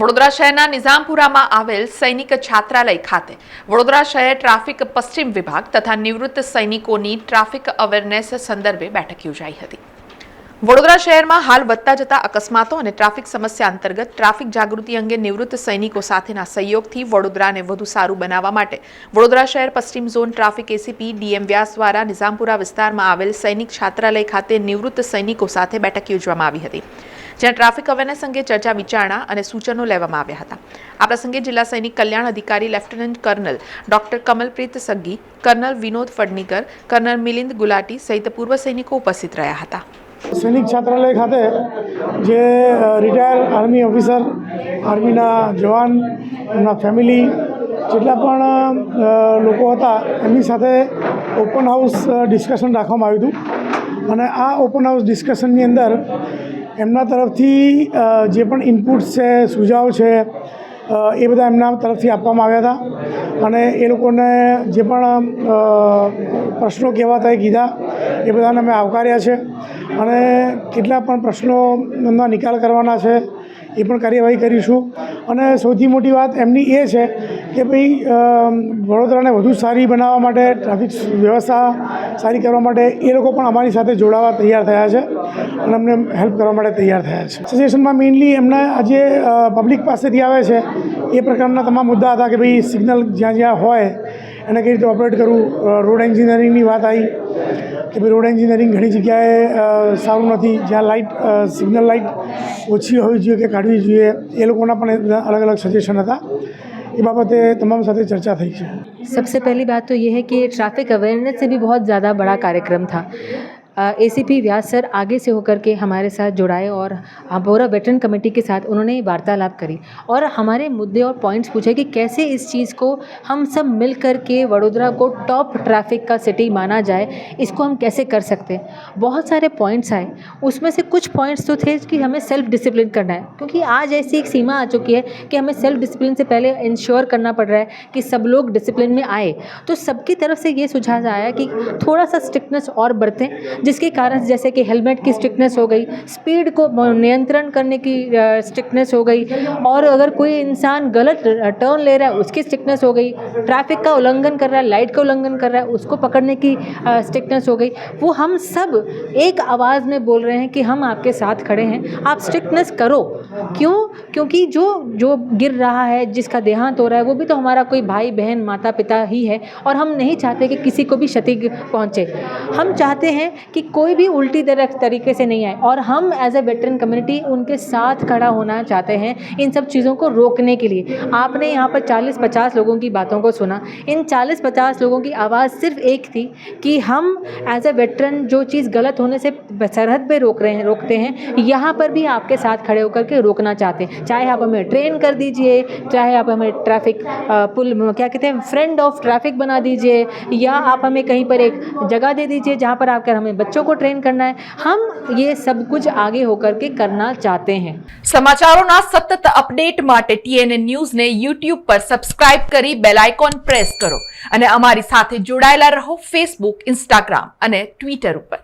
વડોદરા શહેરના નિઝામપુરામાં આવેલ સૈનિક છાત્રાલય ખાતે વડોદરા શહેર ટ્રાફિક પશ્ચિમ વિભાગ તથા નિવૃત્ત સૈનિકોની ટ્રાફિક અવેરનેસ સંદર્ભે બેઠક યોજાઈ હતી વડોદરા શહેરમાં હાલ વધતા જતા અકસ્માતો અને ટ્રાફિક સમસ્યા અંતર્ગત ટ્રાફિક જાગૃતિ અંગે નિવૃત્ત સૈનિકો સાથેના સહયોગથી વડોદરાને વધુ સારું બનાવવા માટે વડોદરા શહેર પશ્ચિમ zone traffic ACP DM Vyas દ્વારા નિઝામપુરા વિસ્તારમાં આવેલ સૈનિક છાત્રાલય ખાતે નિવૃત્ત સૈનિકો સાથે બેઠક યોજવામાં આવી હતી જ્યાં ટ્રાફિક અવેરનેસ અંગે ચર્ચા વિચારણા અને સૂચનો લેવામાં આવ્યા હતા આ પ્રસંગે જિલ્લા સૈનિક કલ્યાણ અધિકારી lieutenant colonel doctor Kamalpreet Saggi colonel Vinod Phadnikar colonel Milind Gulati સહિત પૂર્વ સૈનિકો ઉપસ્થિત રહ્યા હતા સૈનિક છાત્રાલય ખાતે જે રિટાયર આર્મી ઓફિસર આર્મીના જવાન એમના ફેમિલી જેટલા પણ લોકો હતા એમની સાથે ઓપન હાઉસ ડિસ્કશન રાખવામાં આવ્યું હતું અને આ ઓપન હાઉસ ડિસ્કશનની અંદર એમના તરફથી જે પણ ઇનપુટ્સ છે સુઝાવ છે એ બધા એમના તરફથી આપવામાં આવ્યા હતા અને એ લોકોને જે પણ પ્રશ્નો કહેવાતા એ કીધા એ બધાને અમે આવકાર્યા છે અને કેટલા પણ પ્રશ્નો એમના નિકાલ કરવાના છે એ પણ કાર્યવાહી કરીશું અને સૌથી મોટી વાત એમની એ છે કે ભાઈ વડોદરાને વધુ સારી બનાવવા માટે ટ્રાફિક વ્યવસ્થા સારી કરવા માટે એ લોકો પણ અમારી સાથે જોડાવા તૈયાર થયા છે અને અમને હેલ્પ કરવા માટે તૈયાર થયા છે સજેશનમાં મેઇનલી એમને આજે પબ્લિક પાસેથી આવે છે એ પ્રકારના તમામ મુદ્દા હતા કે ભાઈ સિગ્નલ જ્યાં જ્યાં હોય એને કઈ રીતે ઓપરેટ કરવું રોડ એન્જિનિયરિંગની વાત આવી કે ભાઈ રોડ એન્જિનિયરિંગ ઘણી જગ્યાએ સારું નથી જ્યાં લાઇટ સિગ્નલ લાઇટ ઓછી હોવી જોઈએ કે કાઢવી જોઈએ એ લોકોના પણ અલગ અલગ સજેશન હતા એ બાબતે તમામ સાથે ચર્ચા થઈ છે સબસે પહેલી तो તો है कि કે ट्रैफिक अवेयरनेस से भी बहुत ज़्यादा बड़ा કાર્યક્રમ था ए सी पी व्यास सर आगे से होकर के हमारे साथ जुड़ाए और बोरा वेटरन कमेटी के साथ उन्होंने वार्तालाप करी और हमारे मुद्दे और पॉइंट्स पूछे कि कैसे इस चीज़ को हम सब मिल कर के वडोदरा को टॉप ट्रैफिक का सिटी माना जाए इसको हम कैसे कर सकते हैं बहुत सारे पॉइंट्स आए उसमें से कुछ पॉइंट्स तो थे कि हमें सेल्फ डिसिप्लिन करना है क्योंकि आज ऐसी एक सीमा आ चुकी है कि हमें सेल्फ डिसिप्लिन से पहले इंश्योर करना पड़ रहा है कि सब लोग डिसिप्लिन में आए तो सबकी तरफ से ये सुझाव आया कि थोड़ा सा स्ट्रिक्टनेस और बरतें जिसके कारण जैसे कि हेलमेट की स्ट्रिकनेस हो गई स्पीड को नियंत्रण करने की स्ट्रिकनेस हो गई और अगर कोई इंसान गलत टर्न ले रहा है उसकी स्ट्रिकनेस हो गई ट्रैफिक का उल्लंघन कर रहा है लाइट का उल्लंघन कर रहा है उसको पकड़ने की स्ट्रिकनेस हो गई वो हम सब एक आवाज़ में बोल रहे हैं कि हम आपके साथ खड़े हैं आप स्ट्रिकनेस करो क्यों क्योंकि जो जो गिर रहा है जिसका देहांत हो रहा है वो भी तो हमारा कोई भाई बहन माता पिता ही है और हम नहीं चाहते कि किसी को भी क्षति पहुँचे हम चाहते हैं कि कोई भी उल्टी तरह तरीके से नहीं आए और हम एज ए वेटरन कम्युनिटी उनके साथ खड़ा होना चाहते हैं इन सब चीज़ों को रोकने के लिए आपने यहाँ पर 40-50 लोगों की बातों को सुना इन 40-50 लोगों की आवाज़ सिर्फ एक थी कि हम एज ए वेटरन जो चीज़ गलत होने से सरहद पर रोक रहे हैं रोकते हैं यहाँ पर भी आपके साथ खड़े होकर के रोकना चाहते हैं चाहे आप हमें ट्रेन कर दीजिए चाहे आप हमें ट्रैफिक पुल क्या कहते हैं फ्रेंड ऑफ ट्रैफिक बना दीजिए या आप हमें कहीं पर एक जगह दे दीजिए जहाँ पर आकर हमें बच्चों को ट्रेन करना है हम ये सब कुछ आगे होकर के करना ચાહતે હૈ સમાચારોના સતત અપડેટ માટે ટીએનએ ન્યૂઝને યુટ્યુબ પર સબસ્ક્રાઇબ કરી બેલ આઇકોન પ્રેસ કરો અને અમારી સાથે જોડાયેલા રહો ફેસબુક ઇન્સ્ટાગ્રામ અને ટ્વિટર ઉપર